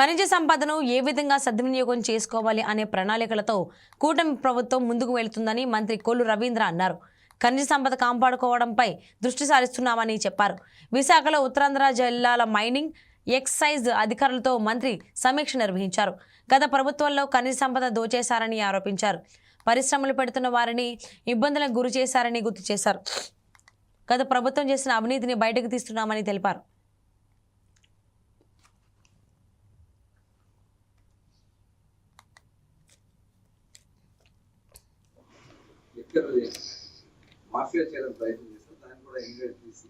ఖనిజ సంపదను ఏ విధంగా సద్వినియోగం చేసుకోవాలి అనే ప్రణాళికలతో కూటమి ప్రభుత్వం ముందుకు వెళుతుందని మంత్రి కొల్లు రవీంద్ర అన్నారు. ఖనిజ సంపద కాపాడుకోవడంపై దృష్టి సారిస్తున్నామని చెప్పారు. విశాఖలో ఉత్తరాంధ్ర జిల్లాల మైనింగ్ ఎక్సైజ్ అధికారులతో మంత్రి సమీక్ష నిర్వహించారు. గత ప్రభుత్వంలో ఖనిజ సంపద దోచేశారని ఆరోపించారు. పరిశ్రమలు పెడుతున్న వారిని ఇబ్బందులకు గురి చేశారని గుర్తు చేశారు. గత ప్రభుత్వం చేసిన అవినీతిని బయటకు తీస్తున్నామని తెలిపారు. మాఫియా చేయడానికి ప్రయత్నం చేస్తారు. దాన్ని కూడా ఎంకరేజ్ చేసి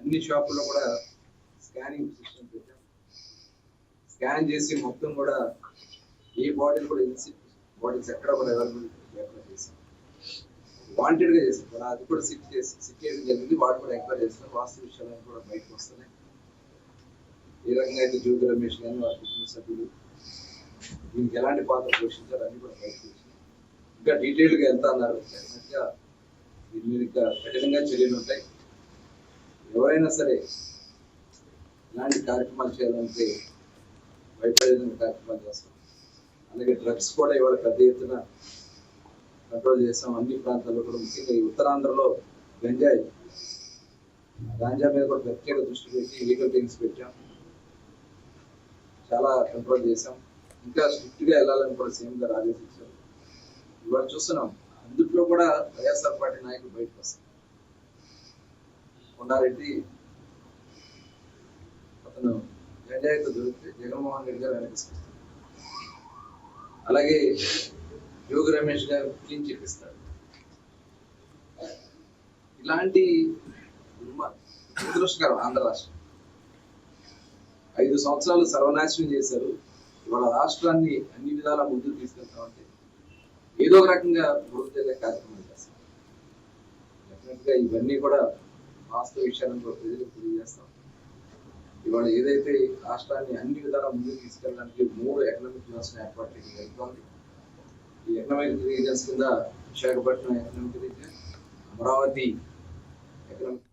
అన్ని షాపుల్లో కూడా స్కానింగ్ సిస్టమ్ పెట్టాం. స్కాన్ చేసి మొత్తం కూడా ఏ బాటిల్ కూడా ఇన్సిట్ బాటిల్స్ ఎక్కడ కూడా అవైలబుల్ లేకుండా చేసాం. వాంటెడ్గా చేసాం. కూడా అది కూడా సిక్ చేసి సిక్ చేయడం జరిగింది. వాడు కూడా ఎంక్వైరీ చేస్తున్నాం వాస్తు విషయాలను కూడా బయటకు వస్తున్నాయి. ఏ రకంగా అయితే జ్యోతి రమేష్ కానీ వారి కుటుంబ సభ్యులు దీనికి ఎలాంటి పాత్ర పోషించారు అన్ని కూడా బయటకు వచ్చింది ఇంకా డీటెయిల్గా ఎంత అన్నారు? దీని మీద ఇంకా కఠినంగా చర్యలు ఉంటాయి. ఎవరైనా సరే ఇలాంటి కార్యక్రమాలు చేయాలంటే వైపరీత్యం కార్యక్రమాలు చేస్తాం. అలాగే డ్రగ్స్ కూడా ఇవాళ పెద్ద ఎత్తున కంట్రోల్ చేస్తాం. అన్ని ప్రాంతాల్లో కూడా ముఖ్యంగా ఈ ఉత్తరాంధ్రలో గంజాయి. గాంజా మీద కూడా ప్రత్యేక దృష్టి పెట్టి లీగల్ థింగ్స్ పెట్టాం. చాలా కంట్రోల్ చేసాం ఇంకా స్ట్రిక్ట్గా వెళ్ళాలని కూడా సీఎం గారు ఆదేశించారు. ఇవాళ చూస్తున్నాం. అందుట్లో కూడా వైఎస్ఆర్ పార్టీ నాయకులు బయటకు వస్తారు. కొండారెడ్డి అతను గంజాయితో దొరికితే జగన్మోహన్ రెడ్డి గారు వెనక్కి అలాగే యోగి రమేష్ గారు క్లీన్ చేపిస్తాడు ఇలాంటి దురదృష్టకరం ఆంధ్ర రాష్ట్రం. ఐదు సంవత్సరాలు సర్వనాశనం చేశారు. ఇవాళ రాష్ట్రాన్ని అన్ని విధాల ముందుకు తీసుకెళ్తామంటే ఏదో ఒక రకంగా అభివృద్ధి కార్యక్రమం చేస్తాం. డెఫినెట్గా ఇవన్నీ కూడా వాస్తవ విషయాలను కూడా ప్రజలకు తెలియజేస్తాం. ఇవాళ ఏదైతే రాష్ట్రాన్ని అన్ని విధాలా ముందుకు తీసుకెళ్ళడానికి మూడు ఎకనామిక్ జోన్స్ ఏర్పాటు చేయడం జరుగుతోంది. ఈ ఎకనామిక్ రీజన్స్ కింద Visakhapatnam economic region Amaravati economic